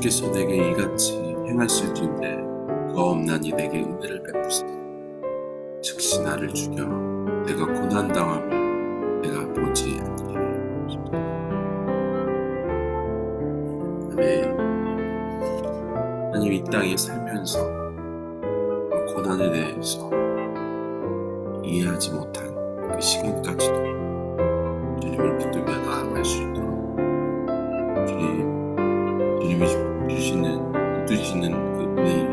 주께서 내게 이같이 행하실진데 그 없나니 내게 은혜를 베푸사 즉시 나를 죽여 내가 고난당함을 내가 보지 않게. 아멘 하나님 이 땅에 살면서 고난에 대해서 이해하지 못한 그 시간까지도 주님을 붙들며 나아갈 수 있도록 주님 주님이 주- 주시는 붙드시는 그 은혜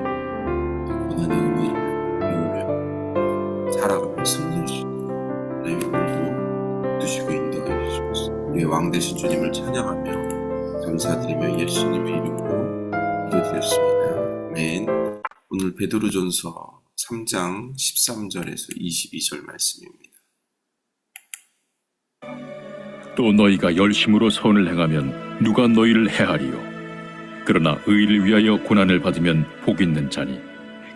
그 고난의 은혜를 배우며 살아가며 승리할 수 있도록 하나님 오늘도 붙드시고 인도해 주시옵소서. 우리의 왕 되신 주님을 찬양하며 감사드리며 예수님의 이름으로 기도드렸습니다. 아멘. 오늘 베드로전서 3장 13절에서 22절 말씀입니다. 또 너희가 열심으로 선을 행하면 누가 너희를 해하리요 그러나 의를 위하여 고난을 받으면 복 있는 자니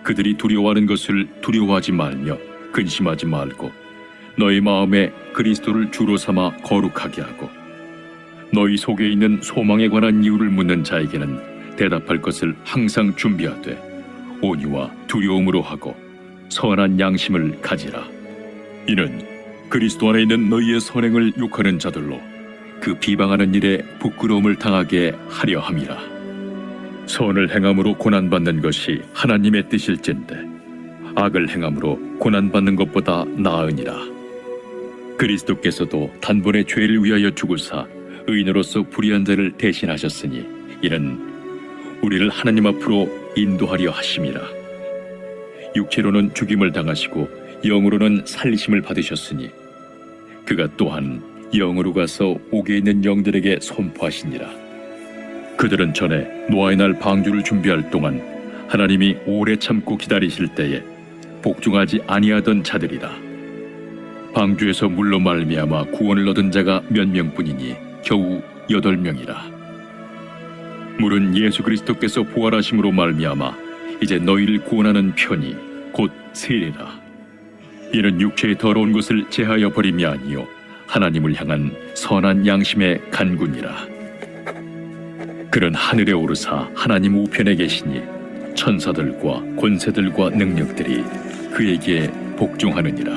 그들이 두려워하는 것을 두려워하지 말며 근심하지 말고 너희 마음에 그리스도를 주로 삼아 거룩하게 하고 너희 속에 있는 소망에 관한 이유를 묻는 자에게는 대답할 것을 항상 준비하되 온유와 두려움으로 하고 선한 양심을 가지라 이는 그리스도 안에 있는 너희의 선행을 욕하는 자들로 그 비방하는 일에 부끄러움을 당하게 하려 함이라. 선을 행함으로 고난받는 것이 하나님의 뜻일진데 악을 행함으로 고난받는 것보다 나으니라. 그리스도께서도 단번에 죄를 위하여 죽으사 의인으로서 불의한 자를 대신하셨으니 이는 우리를 하나님 앞으로 인도하려 하심이라. 육체로는 죽임을 당하시고 영으로는 살리심을 받으셨으니 그가 또한 영으로 가서 옥에 있는 영들에게 선포하시니라. 그들은 전에 노아의 날 방주를 준비할 동안 하나님이 오래 참고 기다리실 때에 복종하지 아니하던 자들이라. 방주에서 물로 말미암아 구원을 얻은 자가 몇 명뿐이니 겨우 여덟 명이라. 물은 예수 그리스도께서 부활하심으로 말미암아 이제 너희를 구원하는 편이 곧 세례라. 이는 육체의 더러운 것을 제하여 버림이 아니요 하나님을 향한 선한 양심의 간군이라. 그는 하늘에 오르사 하나님 우편에 계시니 천사들과 권세들과 능력들이 그에게 복종하느니라.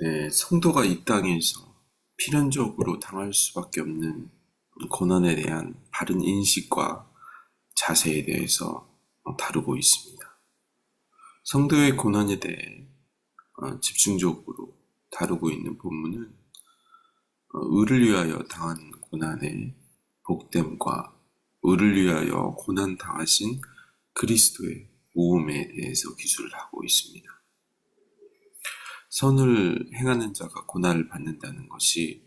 네, 성도가 이 땅에서 필연적으로 당할 수밖에 없는 고난에 대한 바른 인식과 자세에 대해서 다루고 있습니다. 성도의 고난에 대해 어, 집중적으로 다루고 있는 본문은 어, 의를 위하여 당한 고난의 복됨과 의를 위하여 고난 당하신 그리스도의 모험에 대해서 기술을 하고 있습니다. 선을 행하는 자가 고난을 받는다는 것이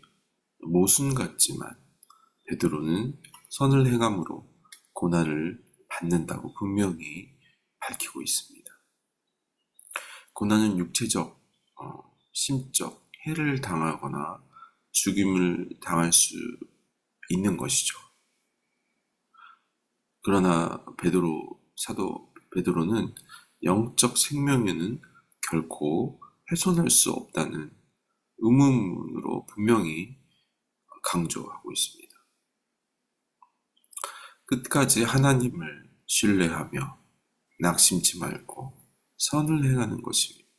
모순 같지만 베드로는 선을 행함으로 고난을 받는다고 분명히 밝히고 있습니다. 고난은 육체적, 어, 심적 해를 당하거나 죽임을 당할 수 있는 것이죠. 그러나 베드로 사도 베드로는 영적 생명에는 결코 훼손할 수 없다는 의문으로 분명히 강조하고 있습니다. 끝까지 하나님을 신뢰하며 낙심치 말고 선을 행하는 세-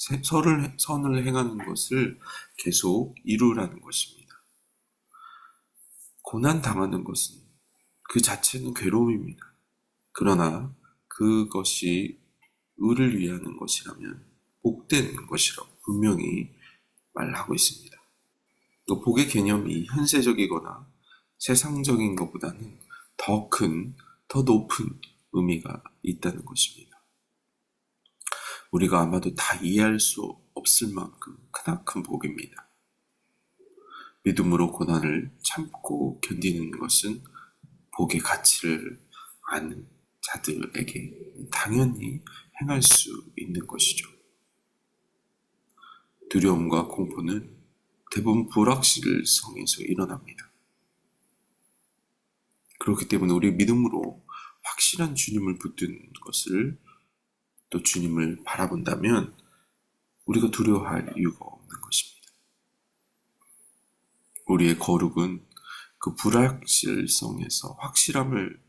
선을, 선을 행하는 것을 계속 이루라는 것입니다. 고난 당하는 것은 그 자체는 괴로움입니다. 그러나 그것이 의를 위하는 것이라면 복된 것이라고 분명히 말하고 있습니다. 또 복의 개념이 현세적이거나 세상적인 것보다는 더 큰, 더 높은 의미가 있다는 것입니다. 우리가 아마도 다 이해할 수 없을 만큼 크나큰 복입니다. 믿음으로 고난을 참고 견디는 것은 복의 가치를 아는 자들에게 당연히 행할 수 있는 것이죠. 두려움과 공포는 대부분 불확실성에서 일어납니다. 그렇기 때문에 우리 믿음으로 확실한 주님을 붙든 것을 또 주님을 바라본다면 우리가 두려워할 이유가 없는 것입니다. 우리의 거룩은 그 불확실성에서 확실함을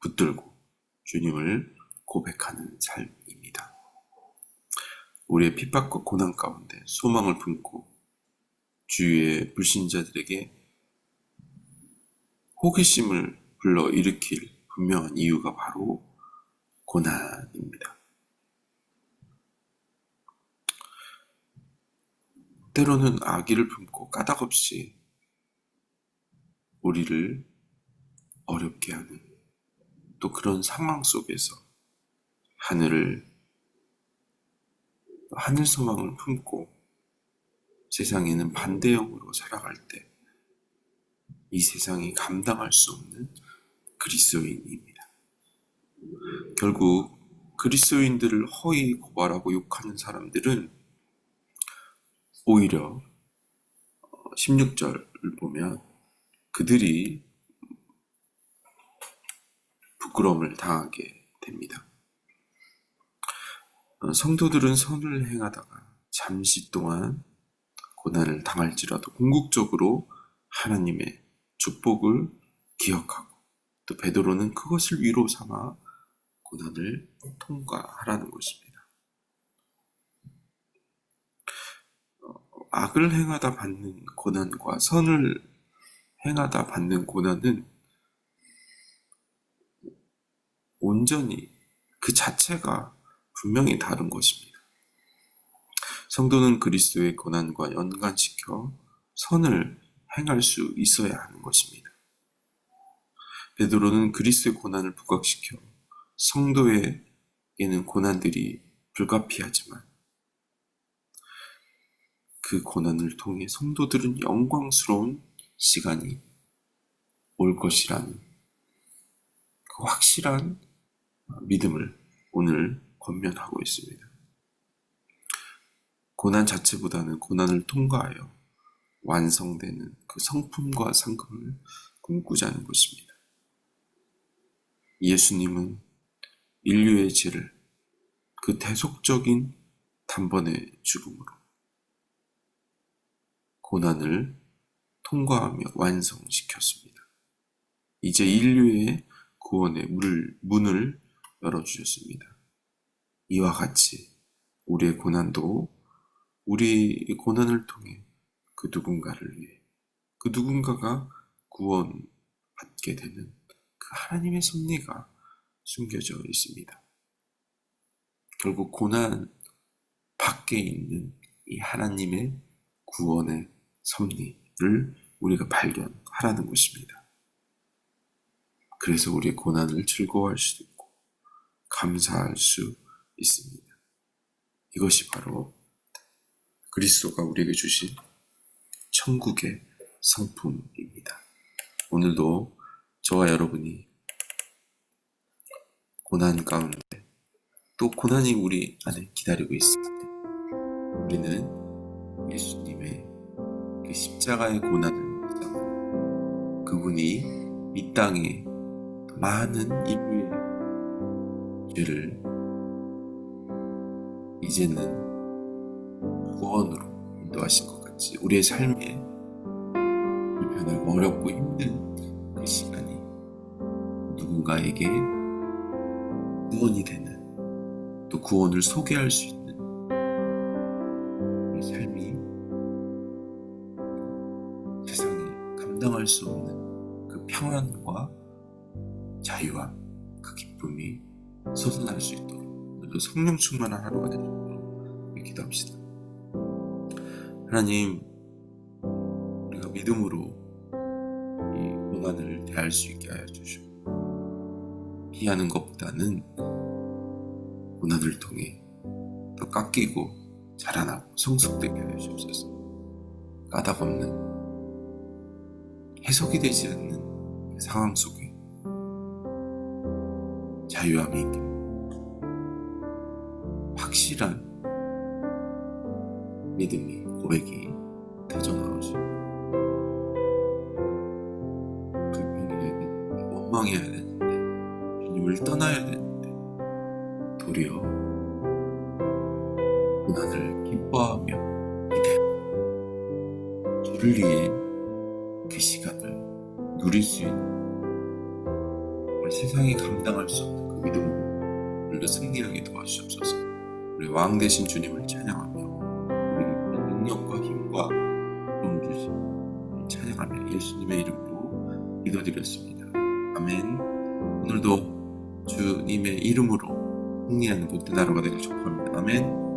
붙들고 주님을 고백하는 삶입니다. 우리의 핍박과 고난 가운데 소망을 품고 주위의 불신자들에게 호기심을 불러 일으킬 분명한 이유가 바로 고난입니다. 때로는 악의를 품고 까닭없이 우리를 어렵게 하는 또 그런 상황 속에서 하늘을 하늘 소망을 품고 세상에는 반대형으로 살아갈 때 이 세상이 감당할 수 없는 그리스도인입니다. 결국 그리스도인들을 허위 고발하고 욕하는 사람들은 오히려 16절을 보면 그들이 부끄러움을 당하게 됩니다. 어, 성도들은 선을 행하다가 잠시 동안 고난을 당할지라도 궁극적으로 하나님의 축복을 기억하고 또 베드로는 그것을 위로 삼아 고난을 통과하라는 것입니다. 어, 악을 행하다 받는 고난과 선을 행하다 받는 고난은 온전히 그 자체가 분명히 다른 것입니다. 성도는 그리스도의 고난과 연관시켜 선을 행할 수 있어야 하는 것입니다. 베드로는 그리스도의 고난을 부각시켜 성도에게는 고난들이 불가피하지만 그 고난을 통해 성도들은 영광스러운 시간이 올 것이라는 그 확실한 믿음을 오늘 권면하고 있습니다. 고난 자체보다는 고난을 통과하여 완성되는 그 성품과 상급을 꿈꾸자는 것입니다. 예수님은 인류의 죄를 그 대속적인 단번의 죽음으로 고난을 통과하며 완성시켰습니다. 이제 인류의 구원의 문을, 문을 열어주셨습니다. 이와 같이 우리의 고난도 우리의 고난을 통해 그 누군가를 위해 그 누군가가 구원받게 되는 그 하나님의 섭리가 숨겨져 있습니다. 결국 고난 밖에 있는 이 하나님의 구원의 섭리를 우리가 발견하라는 것입니다. 그래서 우리의 고난을 즐거워할 수도 있고 감사할 수 있습니다. 이것이 바로 그리스도가 우리에게 주신 천국의 성품입니다. 오늘도 저와 여러분이 고난 가운데 또 고난이 우리 안에 기다리고 때 우리는 예수님의 그 십자가의 고난을 묵상하고 그분이 이 땅에 많은 인류의 죄를 이제는 구원으로 인도하신 것 같이 우리의 삶에 불편하고 어렵고 힘든 그 시간이 누군가에게 구원이 되는 또 구원을 소개할 수 있는 감당할 수 없는 그 평안과 자유와 그 기쁨이 솟아날 수 있도록 오늘도 성령 충만한 하루가 되도록 기도합시다. 하나님, 우리가 믿음으로 이 고난을 대할 수 있게 하여 주시고 피하는 것보다는 고난을 통해 더 깎이고 자라나고 성숙되게 하여 주옵소서. 까닭 없는 해석이 되지 않는 그 상황 속에 자유함이 확실한 믿음이 고백이 터져나오지 불평해야 되는데 원망해야 되는데 주님을 떠나야 되는데 도리어 고난을 기뻐하며 기대하고 주를 위해 그 시간을 누릴 수 있는 세상이 감당할 수 없는 그 믿음으로 우리가 승리하게 도와주옵소서. 우리 왕 대신 주님을 찬양하며 그런 능력과 힘과 도움 주시고 찬양하며 예수님의 이름으로 기도드렸습니다. 아멘. 오늘도 주님의 이름으로 승리하는 복된 하루가 되길 축복합니다. 아멘